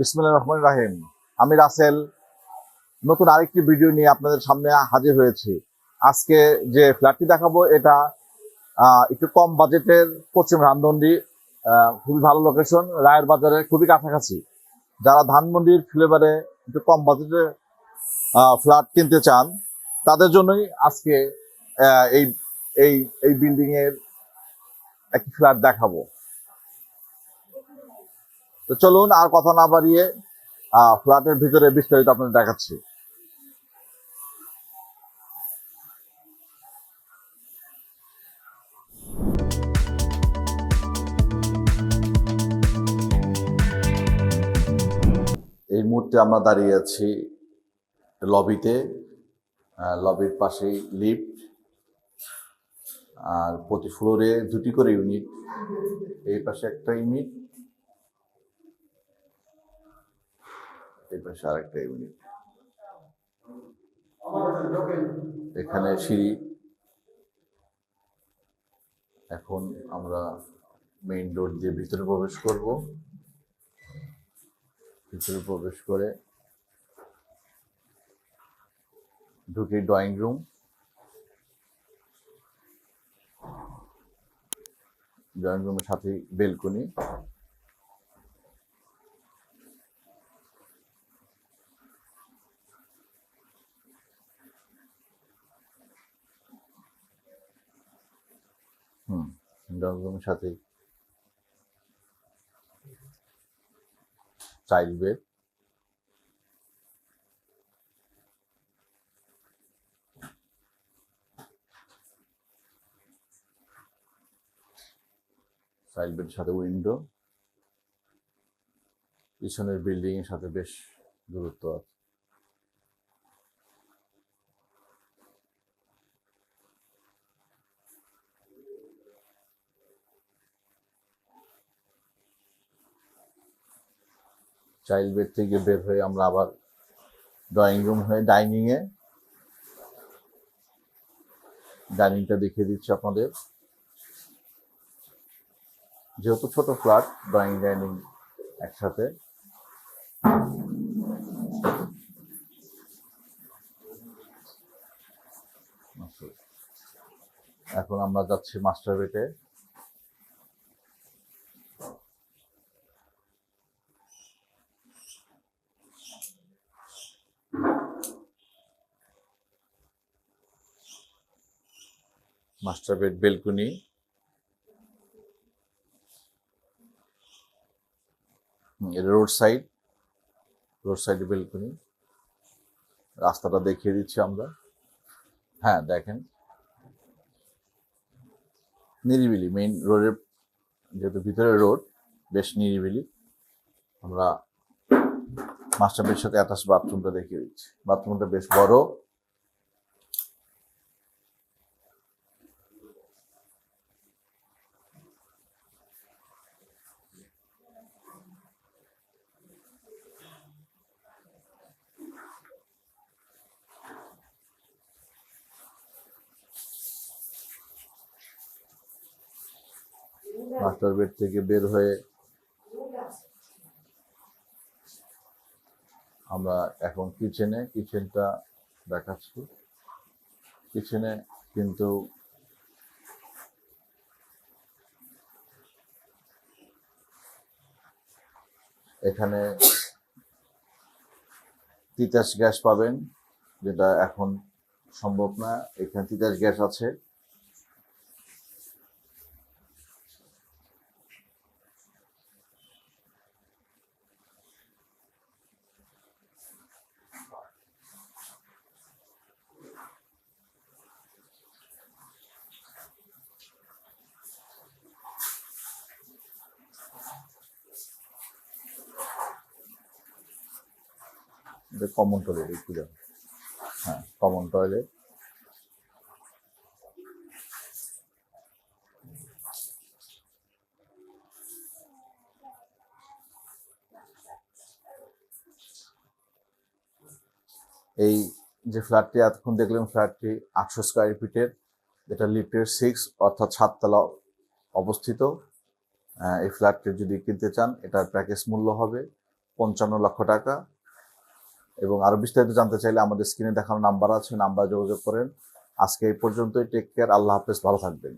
বিসমুল্লাহ রহমান রাহিম। আমি রাসেল। নতুন আরেকটি ভিডিও নিয়ে আপনাদের সামনে হাজির হয়েছি। আজকে যে ফ্ল্যাটটি দেখাবো এটা একটু কম বাজেটের পশ্চিম রামদন্ডি আহ, খুবই ভালো লোকেশন রায়ের বাজারে খুবই কাছাকাছি। যারা ধানমন্ডির ফ্লেভারে একটু কম বাজেটে ফ্ল্যাট কিনতে চান তাদের জন্যই আজকে এই এই এই বিল্ডিং এর একটি ফ্ল্যাট দেখাবো। তো চলুন আর কথা না বাড়িয়ে ফ্ল্যাটের ভিতরে বিস্তারিত আপনাদের দেখাচ্ছি। এই মুহূর্তে আমরা দাঁড়িয়ে আছি লবিতে লবির পাশেই লিফট, আর প্রতি ফ্লোরে দুটি করে ইউনিট। এই পাশে একটা ইউনিট এই পাশে আরেকটা ইউনিট এখানে সিঁড়ি। এখন আমরা মেইন ডোর দিয়ে ভিতরে প্রবেশ করব। ভিতরে প্রবেশ করে ঢুকে ড্রয়িং রুম ড্রয়িং রুমের সাথে বেলকনি হুম রুমের সাথে চাইল্ড বেড চাইল্ড বেডের সাথে উইন্ডো পিছনের বিল্ডিং এর সাথে বেশ দূরত্ব আছে। চাইল্ড বেড থেকে বের হয়ে আমরা আবার ড্রয়িং রুম হয়ে ডাইনিং এ ডাইনিংটা দেখিয়ে দিচ্ছি আপনাদের। যেহেতু ছোট ফ্ল্যাট ড্রয়িং ডাইনিং একসাথে। এখন আমরা যাচ্ছি মাস্টার বেটে master bed balcony. Road side road side balcony. রাস্তাটা দেখিয়ে দিচ্ছি আমরা। হ্যাঁ দেখেন। নিরিবিলি মেইন রোডের যেহেতু ভিতরে রোড বেশ নিরিবিলি। আমরা মাস্টার বেডের সাথে অ্যাটাচ বাথরুমটা দেখিয়ে দিচ্ছি। বাথরুমটা বেশ বড়। মাস্টার বেড থেকে বের হয়ে আমরা এখন কিচেনে কিচেনটা দেখাচ্ছি। কিচেনে কিন্তু এখানে তিতাস গ্যাস পাবেন, যেটা এখন সম্ভব না। এখানে তিতাস গ্যাস আছে। এটা কমন টয়লেট একটু দেখো হ্যাঁ কমন টয়লেট এই যে ফ্ল্যাটটি এতক্ষণ দেখলাম ফ্ল্যাটটি আটশো স্কোয়ার ফিটের এটা লিফটের সিক্স অর্থাৎ সাততলা অবস্থিত। এই ফ্ল্যাটটি যদি কিনতে চান, এটার প্যাকেজ মূল্য হবে পঞ্চান্ন লক্ষ টাকা। এবং আরও বিস্তারিত জানতে চাইলে আমাদের স্ক্রিনে দেখানো নাম্বার আছে নাম্বার যোগাযোগ করেন। আজকে এই পর্যন্তই টেক কেয়ার আল্লাহ হাফেজ, ভালো থাকবেন।